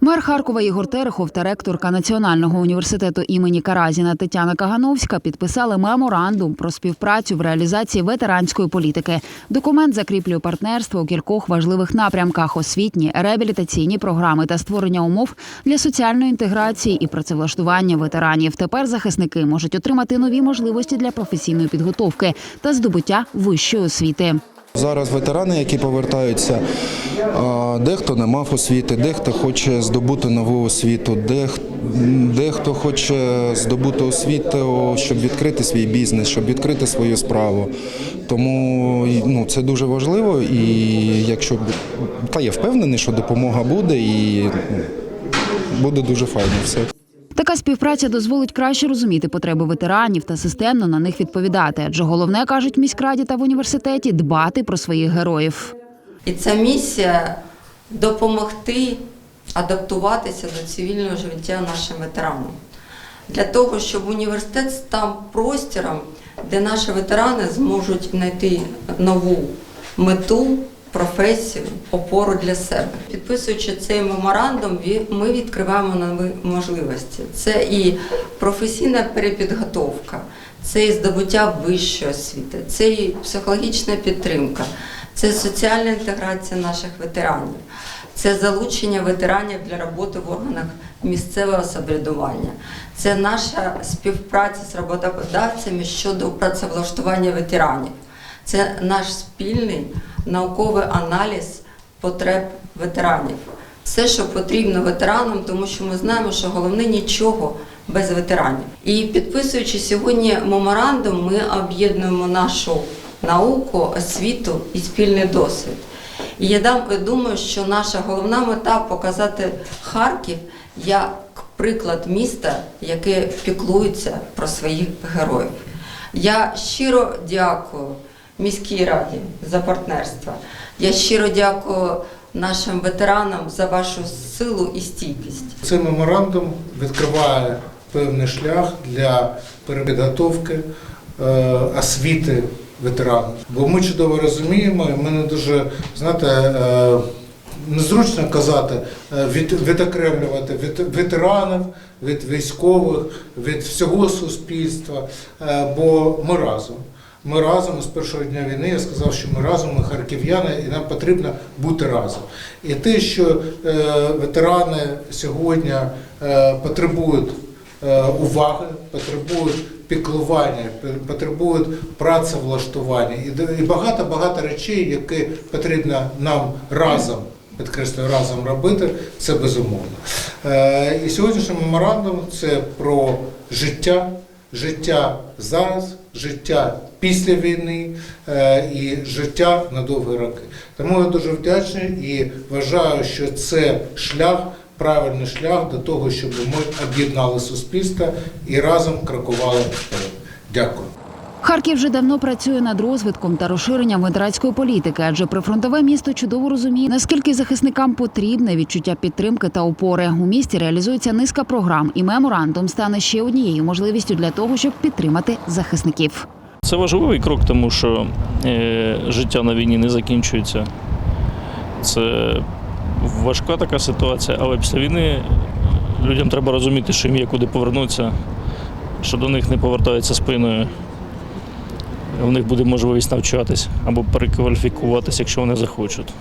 Мер Харкова Ігор Терехов та ректорка Національного університету імені Каразіна Тетяна Кагановська підписали меморандум про співпрацю в реалізації ветеранської політики. Документ закріплює партнерство у кількох важливих напрямках: освітні, реабілітаційні програми та створення умов для соціальної інтеграції і працевлаштування ветеранів. Тепер захисники можуть отримати нові можливості для професійної підготовки та здобуття вищої освіти. Зараз ветерани, які повертаються, дехто не мав освіти, дехто хоче здобути нову освіту, дехто хоче здобути освіту, щоб відкрити свій бізнес, щоб відкрити свою справу. Тому ну, це дуже важливо. І якщо та я впевнений, що допомога буде і ну, буде дуже файно все. Така співпраця дозволить краще розуміти потреби ветеранів та системно на них відповідати. Адже головне кажуть міськраді та в університеті дбати про своїх героїв. І ця місія допомогти адаптуватися до цивільного життя нашим ветеранам. Для того, щоб університет став простором, де наші ветерани зможуть знайти нову мету, професію, опору для себе. Підписуючи цей меморандум, ми відкриваємо нові можливості. Це і професійна перепідготовка, це і здобуття вищої освіти, це і психологічна підтримка, це соціальна інтеграція наших ветеранів, це залучення ветеранів для роботи в органах місцевого самоврядування, це наша співпраця з роботодавцями щодо працевлаштування ветеранів. Це наш спільний науковий аналіз потреб ветеранів. Все, що потрібно ветеранам, тому що ми знаємо, що головне нічого без ветеранів. І підписуючи сьогодні меморандум, ми об'єднуємо нашу науку, освіту і спільний досвід. І я дам- думаю, що наша головна мета показати Харків як приклад міста, яке піклується про своїх героїв. Я щиро дякую міській раді за партнерство. Я щиро дякую нашим ветеранам за вашу силу і стійкість. Цей меморандум відкриває певний шлях для перепідготовки е, освіти ветеранів. Бо ми чудово розуміємо, і мене дуже знаєте. е, Незручно казати, е, від, відокремлювати від ветеранів, від військових, від всього суспільства, е, бо ми разом. Ми разом з першого дня війни я сказав, що ми разом, ми харків'яни, і нам потрібно бути разом. І те, що е, ветерани сьогодні е, потребують е, уваги, потребують піклування, потребують працевлаштування і багато багато речей, які потрібно нам разом. Підкреслюю, разом робити це безумовно. Е, і сьогоднішній меморандум це про життя, життя зараз, життя після війни е, і життя на довгі роки. Тому я дуже вдячний і вважаю, що це шлях, правильний шлях до того, щоб ми об'єднали суспільство і разом крокували вперед. Дякую. Харків вже давно працює над розвитком та розширенням ветеранської політики, адже прифронтове місто чудово розуміє, наскільки захисникам потрібне відчуття підтримки та опори. У місті реалізується низка програм, і меморандум стане ще однією можливістю для того, щоб підтримати захисників. Це важливий крок, тому що е, життя на війні не закінчується. Це важка така ситуація, але після війни людям треба розуміти, що їм є куди повернутися, що до них не повертаються спиною. У них буде можливість навчатись або перекваліфікуватися, якщо вони захочуть.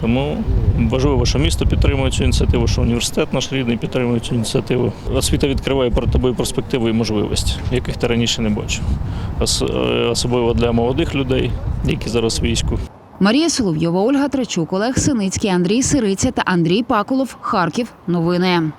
Тому важливо, що місто підтримує цю ініціативу, що університет наш рідний підтримує цю ініціативу. Освіта відкриває перед тобою перспективи і можливості, яких ти раніше не бачив. Е, Особливо для молодих людей, які зараз в війську. Марія Соловйова, Ольга Трачук, Олег Синицький, Андрій Сириця та Андрій Пакулов. Харків. Новини.